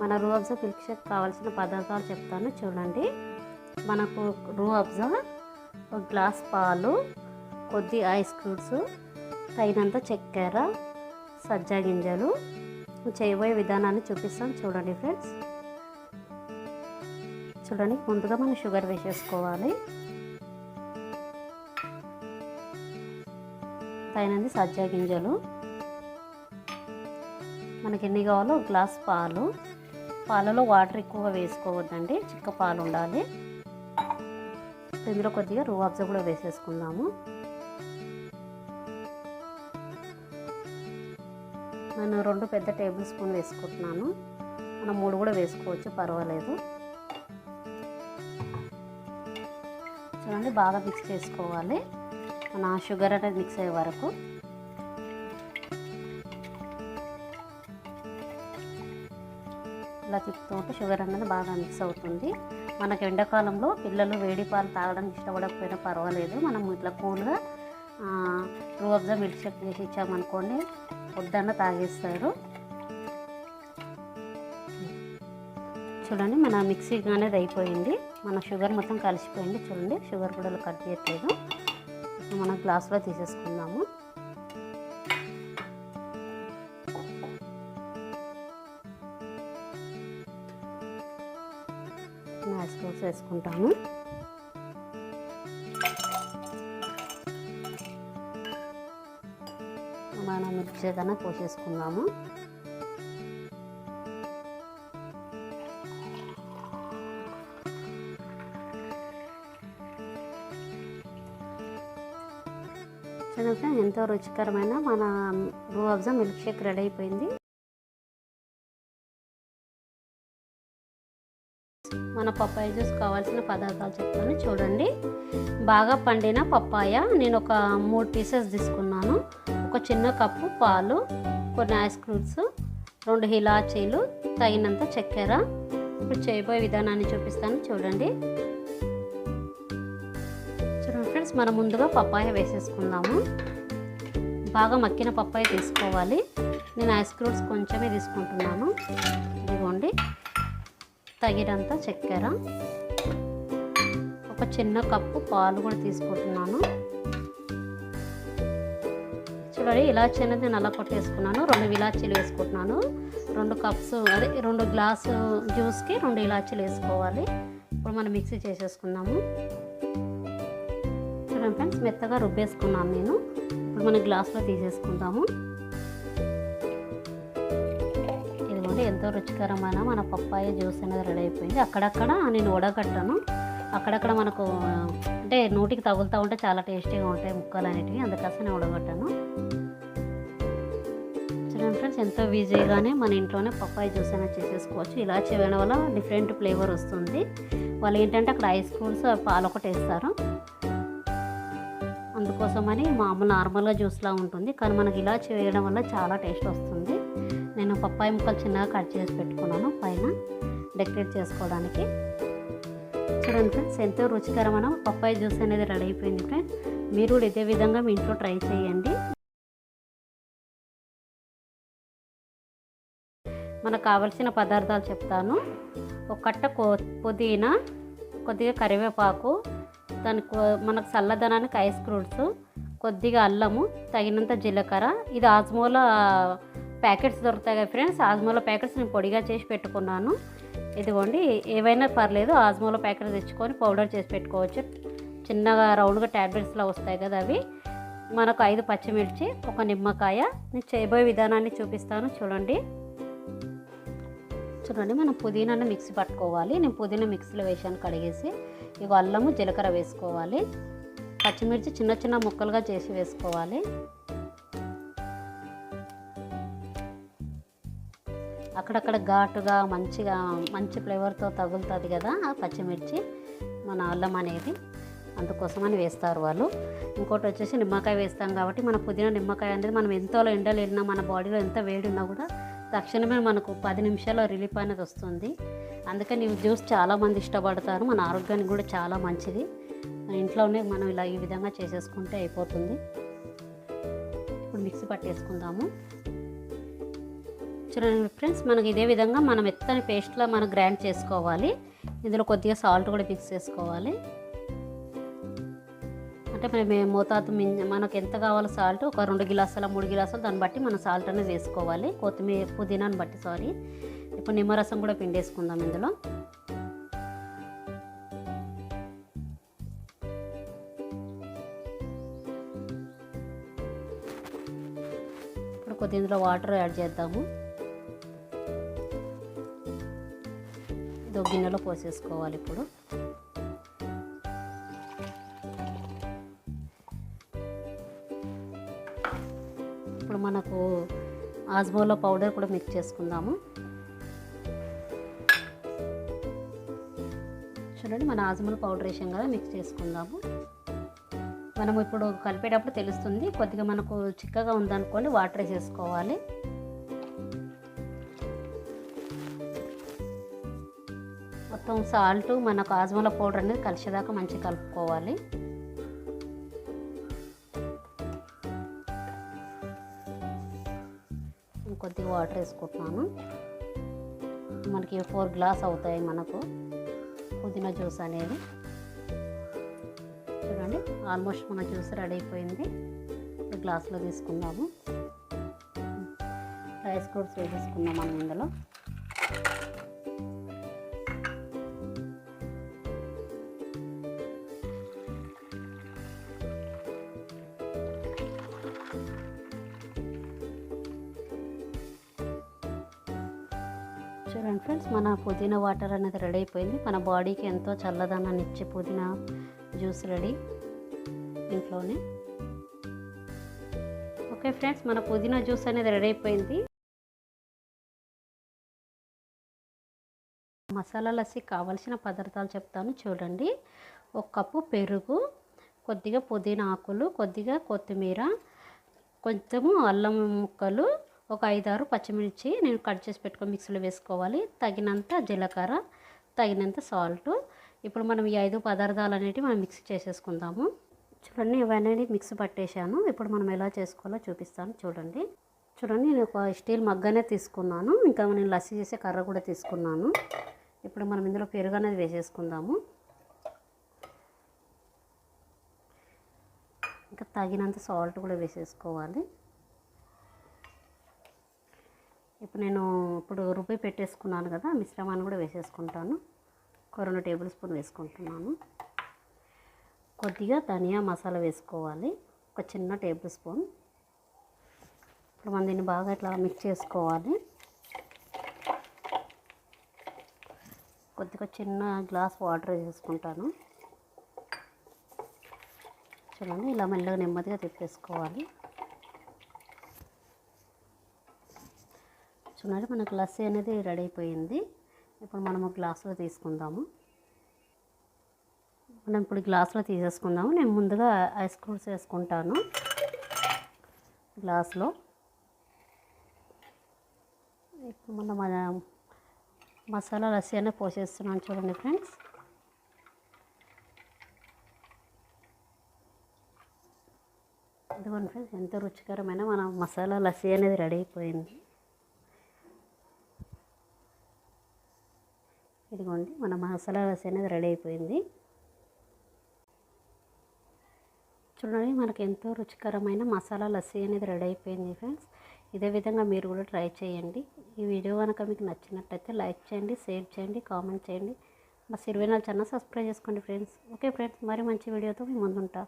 మన రూ అబ్జా milk shake కావాల్సిన పదార్థాలు చెప్తాను చూడండి. మనకు రూ అబ్జా ఒక గ్లాస్ పాలు కొద్ది ఐస్ క్యూబ్స్ తగినంత చక్కెర సజ్జా గింజలు. చేయబోయే విధానాన్ని చూపిస్తాను చూడండి ఫ్రెండ్స్. చూడండి ముందుగా మనం షుగర్ వేసేసుకోవాలి. తగినది సజ్జా గింజలు. మనకి ఎన్ని కావాలో ఒక గ్లాస్ పాలు. పాలలో వాటర్ ఎక్కువగా వేసుకోవద్దండి. చిక్క పాలు ఉండాలి. ఇందులో కొద్దిగా రూవాబ్జా కూడా వేసేసుకుందాము. నేను రెండు పెద్ద టేబుల్ స్పూన్ వేసుకుంటున్నాను. మనం మూడు కూడా వేసుకోవచ్చు పర్వాలేదు. చూడండి బాగా మిక్స్ చేసుకోవాలి. మన షుగర్ అనేది మిక్స్ అయ్యే వరకు. తిప్పుతూ ఉంటే షుగర్ అనేది బాగా మిక్స్ అవుతుంది. మనకు ఎండాకాలంలో పిల్లలు వేడి పాలు తాగడానికి ఇష్టపడకపోయినా పర్వాలేదు. మనం ఇట్లా కూల్గా రోజా మిల్క్ షేక్ చేసి ఇచ్చామనుకోండి పొద్దున్న తాగేస్తారు. చూడండి మన మిక్సీ అనేది అయిపోయింది. మన షుగర్ మొత్తం కలిసిపోయింది. చూడండి షుగర్ కూడా కట్ చేయట్లేదు. మనం గ్లాస్లో తీసేసుకుందాము. వేసుకుంటాను. మనం మిర్చి ఏదైనా మిల్క్ పోసేసుకుందాము చూడండి ఎంతో రుచికరమైన మన రూఅబ్జా మిల్క్ షేక్ రెడీ అయిపోయింది. మన పప్పాయ జ్యూస్ కావాల్సిన పదార్థాలు చెప్తాను. చూడండి. బాగా పండిన పప్పాయ నేను ఒక మూడు పీసెస్ తీసుకున్నాను. ఒక చిన్న కప్పు పాలు కొన్ని ఐస్ క్రూట్స్ రెండు ఇలాచీలు తగినంత చక్కెర. ఇప్పుడు చేయబోయే విధానాన్ని చూపిస్తాను. చూడండి. చూడండి ఫ్రెండ్స్ మనం ముందుగా పప్పాయ వేసేసుకుందాము. బాగా మక్కిన పప్పాయ తీసుకోవాలి. నేను ఐస్ క్రూమ్స్ కొంచెమే తీసుకుంటున్నాను. తగినంత చక్కెర ఒక చిన్న కప్పు పాలు కూడా తీసుకుంటున్నాను. చూడండి ఇలాచీ అనేది నేను అలా కొట్టేసుకున్నాను. రెండు ఇలాచీలు వేసుకుంటున్నాను. రెండు కప్స్ అదే రెండు గ్లాసు జ్యూస్కి రెండు ఇలాచీలు వేసుకోవాలి. ఇప్పుడు మనం మిక్సీ చేసేసుకుందాము. చూడండి ఫ్రెండ్స్ మెత్తగా రుబ్బేసుకున్నాను నేను. ఇప్పుడు మనం గ్లాస్లో తీసేసుకుందాము. ఇదిగోండి ఎంతో రుచికరమైన మన పప్పాయ జ్యూస్ అనేది రెడీ అయిపోయింది. అక్కడక్కడ నేను వడగట్టను. అక్కడక్కడ మనకు అంటే నోటికి తగులుతూ ఉంటే చాలా టేస్టీగా ఉంటాయి ముక్కలు అనేటివి. అందుకోసం నేను ఉడగట్టాను చూడండి ఫ్రెండ్స్ ఎంతో ఈజీగానే మన ఇంట్లోనే పప్పాయ జ్యూస్ అనేది చేసేసుకోవచ్చు. ఇలా చేయడం వల్ల డిఫరెంట్ ఫ్లేవర్ వస్తుంది. వాళ్ళు ఏంటంటే అక్కడ ఐస్ క్రీమ్స్ పాలు ఒకటి వేస్తారు. అందుకోసమని మామూలు నార్మల్గా జ్యూస్లా ఉంటుంది. కానీ మనకి ఇలా చేయడం వల్ల చాలా టేస్ట్ వస్తుంది. నేను పప్పాయి ముక్కలు చిన్నగా కట్ చేసి పెట్టుకున్నాను పైన డెకరేట్ చేసుకోవడానికి. చూడండి ఫ్రెండ్స్ ఎంతో రుచికరమైన పప్పాయి జ్యూస్ అనేది రెడీ అయిపోయింది ఫ్రెండ్స్. మీరు కూడా ఇదే విధంగా మీ ఇంట్లో ట్రై చేయండి. మనకు కావలసిన పదార్థాలు చెప్తాను. ఒక కట్ట కొ పుదీనా కొద్దిగా కరివేపాకు దానికి మనకు చల్లదనానికి ఐస్ క్రూట్స్ కొద్దిగా అల్లము తగినంత జీలకర్ర. ఇది ఆజ్మోలా ప్యాకెట్స్ దొరుకుతాయి కదా ఫ్రెండ్స్? ఆజ్మోలా ప్యాకెట్స్ నేను పొడిగా చేసి పెట్టుకున్నాను. ఇదిగోండి ఏవైనా పర్లేదు ఆజ్మోలా ప్యాకెట్స్ తెచ్చుకొని పౌడర్ చేసి పెట్టుకోవచ్చు. చిన్నగా రౌండ్గా ట్యాబ్లెట్స్లో వస్తాయి కదా అవి. మనకు ఐదు పచ్చిమిర్చి ఒక నిమ్మకాయ. నేను చేయబోయే విధానాన్ని చూపిస్తాను చూడండి. చూడండి మనం పుదీనాను మిక్సీ పట్టుకోవాలి. నేను పుదీనా మిక్సీలో వేసాను కడిగేసి. ఇక అల్లము జీలకర్ర వేసుకోవాలి. పచ్చిమిర్చి చిన్న చిన్న ముక్కలుగా చేసి వేసుకోవాలి. అక్కడక్కడ ఘాటుగా మంచిగా మంచి ఫ్లేవర్తో తగులుతుంది కదా ఆ పచ్చిమిర్చి మన అల్లం అనేది. అందుకోసమని వేస్తారు వాళ్ళు. ఇంకోటి వచ్చేసి నిమ్మకాయ వేస్తాం కాబట్టి మన పుదీనా నిమ్మకాయ అనేది మనం ఎంతలో ఎండలు వెళ్ళినా మన బాడీలో ఎంత వేడి ఉన్నా కూడా తక్షణమే మనకు పది నిమిషాల్లో రిలీఫ్ అనేది వస్తుంది. అందుకని ఈ జ్యూస్ చాలామంది ఇష్టపడతారు. మన ఆరోగ్యానికి కూడా చాలా మంచిది. మన ఇంట్లోనే మనం ఇలా ఈ విధంగా చేసేసుకుంటే అయిపోతుంది. ఇప్పుడు మిక్సీ పట్టేసుకుందాము. చూడండి ఫ్రెండ్స్ మనకి ఇదే విధంగా మనం మెత్తని పేస్ట్లా మనం గ్రైండ్ చేసుకోవాలి. ఇందులో కొద్దిగా సాల్ట్ కూడా మిక్స్ చేసుకోవాలి. అంటే మేము మోతాదు మనకు ఎంత కావాలో సాల్ట్ ఒక రెండు గిలాసాల మూడు గిలాసాలు దాన్ని బట్టి మనం సాల్ట్ అనేది వేసుకోవాలి. కొత్తిమీర పుదీనాని బట్టి సారీ ఇప్పుడు నిమ్మరసం కూడా పిండేసుకుందాం ఇందులో. ఇప్పుడు కొద్దిగా ఇందులో వాటర్ యాడ్ చేద్దాము. సో గిన్నెలో పోసేసుకోవాలి ఇప్పుడు. ఇప్పుడు మనకు ఆజ్మోలో పౌడర్ కూడా మిక్స్ చేసుకుందాము. చూడండి మన ఆజ్మోలో పౌడర్ వేసాం కదా మిక్స్ చేసుకుందాము. మనం ఇప్పుడు కలిపేటప్పుడు తెలుస్తుంది కొద్దిగా మనకు చిక్కగా ఉందనుకోండి వాటర్ వేసేసుకోవాలి. మొత్తం సాల్ట్ మనకు కాజ్మల పౌడర్ అనేది కలిసేదాకా మంచిగా కలుపుకోవాలి. కొద్దిగా వాటర్ వేసుకుంటున్నాను. మనకి ఫోర్ గ్లాస్ అవుతాయి మనకు. పుదీనా జ్యూస్ అనేది. చూడండి ఆల్మోస్ట్ మన జ్యూస్ రెడీ అయిపోయింది. గ్లాస్లో తీసుకుందాము. రైస్ ఫ్రూట్స్ వేసేసుకుందాం మనం ఇందులో. చూడండి ఫ్రెండ్స్ మన పుదీనా వాటర్ అనేది రెడీ అయిపోయింది. మన బాడీకి ఎంతో చల్లదనాన్ని ఇచ్చే పుదీనా జ్యూస్ రెడీ ఇంట్లోనే ఓకే ఫ్రెండ్స్ మన పుదీనా జ్యూస్ అనేది రెడీ అయిపోయింది. మసాలా లస్సీ కావలసిన పదార్థాలు చెప్తాను చూడండి. ఒక కప్పు పెరుగు కొద్దిగా పుదీనా ఆకులు కొద్దిగా కొత్తిమీర కొంచెము అల్లం ముక్కలు ఒక ఐదారు పచ్చిమిర్చి నేను కట్ చేసి పెట్టుకొని మిక్సీలో వేసుకోవాలి. తగినంత జీలకర్ర తగినంత సాల్ట్. ఇప్పుడు మనం ఈ ఐదు పదార్థాలు అనేవి మనం మిక్స్ చేసేసుకుందాము. చూడండి ఇవన్నీ మిక్స్ పట్టేశాను. ఇప్పుడు మనం ఎలా చేసుకోవాలో చూపిస్తాను. చూడండి. చూడండి నేను ఒక స్టీల్ మగ్గనే తీసుకున్నాను. ఇంకా నేను లస్సీ చేసే కర్ర కూడా తీసుకున్నాను. ఇప్పుడు మనం ఇందులో పెరుగు అనేది వేసేసుకుందాము. ఇంకా తగినంత సాల్ట్ కూడా వేసేసుకోవాలి. ఇప్పుడు నేను ఇప్పుడు రుబ్బి పెట్టేసుకున్నాను కదా మిశ్రమాన్ని కూడా వేసేసుకుంటాను. ఒక రెండు టేబుల్ స్పూన్ వేసుకుంటున్నాను. కొద్దిగా ధనియా మసాలా వేసుకోవాలి. ఒక చిన్న టేబుల్ స్పూన్. ఇప్పుడు మనం దీన్ని బాగా ఇట్లా మిక్స్ చేసుకోవాలి. కొద్దిగా చిన్న గ్లాస్ వాటర్ వేసుకుంటాను. చూడండి ఇలా మెల్లగా నెమ్మదిగా తిప్పేసుకోవాలి. చూడండి మనకు లస్సీ అనేది రెడీ అయిపోయింది. ఇప్పుడు మనము గ్లాసులో తీసుకుందాము. మనం ఇప్పుడు గ్లాసులో తీసేసుకుందాము. నేను ముందుగా ఐస్ క్రీమ్స్ వేసుకుంటాను గ్లాస్లో. ఇప్పుడు మనం మన మసాలా లస్సీ అనేది పోసేస్తున్నాను చూడండి ఫ్రెండ్స్. ఇదిగోండి ఫ్రెండ్స్ ఎంతో రుచికరమైన మన మసాలా లస్సీ అనేది రెడీ అయిపోయింది. ఇదిగోండి మన మసాలా రస్ అనేది రెడీ అయిపోయింది. చూడండి మనకు ఎంతో రుచికరమైన మసాలా లస్సీ అనేది రెడీ అయిపోయింది ఫ్రెండ్స్. ఇదే విధంగా మీరు కూడా ట్రై చేయండి. ఈ వీడియో కనుక మీకు నచ్చినట్టయితే లైక్ చేయండి షేర్ చేయండి కామెంట్ చేయండి. మా సిరివేనాలు ఛానల్ సబ్స్క్రైబ్ చేసుకోండి ఫ్రెండ్స్. ఓకే ఫ్రెండ్స్ మరి మంచి వీడియోతో మీ ముందుంటాం.